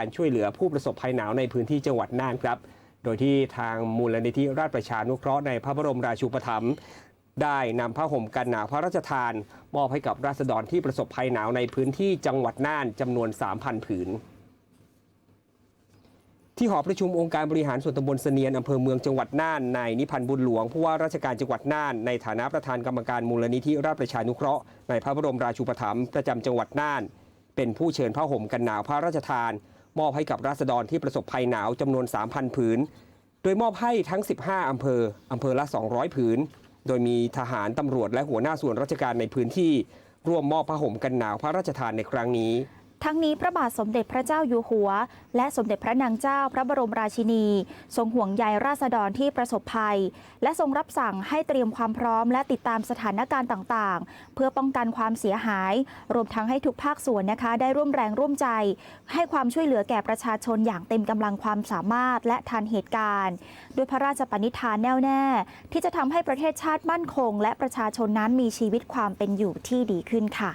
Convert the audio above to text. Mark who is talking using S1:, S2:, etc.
S1: การช่วยเหลือผู้ประสบภัยหนาวในพื้นที่จังหวัดน่านครับ โดยที่ทางมูลนิธิราชประชานุเคราะห์ในพระบรมราชูปถัมภ์ได้นำผ้าห่มกันหนาวพระราชทาน มอบให้กับราษฎรที่ประสบภัยหนาวในพื้นที่จังหวัดน่านจำนวน 3,000 ผืน ที่หอประชุมองค์การบริหารส่วนตำบลเสนียนอำเภอเมืองจังหวัดน่านนายนิพันธ์บุญหลวงผู้ว่าราชการจังหวัดน่านในฐานะประธานกรรมการมูลนิธิราชประชานุเคราะห์ในพระบรมราชูปถัมภ์ประจำจังหวัดน่าน เป็นผู้เชิญผ้าห่มกันหนาวพระราชทาน มอบให้กับราษฎรที่ประสบภัยหนาวจำนวน 3,000 ผืน โดยมอบให้ทั้ง 15 อำเภออำเภอละ 200 ผืน โดยมีทหารตำรวจและหัวหน้าส่วนราชการในพื้นที่ ร่วมมอบผ้าห่มกันหนาวพระราชทานในครั้งนี้
S2: ทั้งนี้พระบาทสมเด็จพระเจ้าอยู่หัว และสมเด็จพระนางเจ้าพระบรมราชินี ทรงห่วงใยราษฎรที่ประสบภัย และทรงรับสั่งให้เตรียมความพร้อม และติดตามสถานการณ์ต่างๆ เพื่อป้องกันความเสียหาย รวมทั้งให้ทุกภาคส่วนนะคะ ได้ร่วมแรงร่วมใจ ให้ความช่วยเหลือแก่ประชาชนอย่างเต็มกำลังความสามารถและทันเหตุการณ์ ด้วยพระราชปณิธานแน่วแน่ ที่จะทำให้ประเทศชาติมั่นคง และประชาชนนั้นมีชีวิตความเป็นอยู่ที่ดีขึ้นค่ะ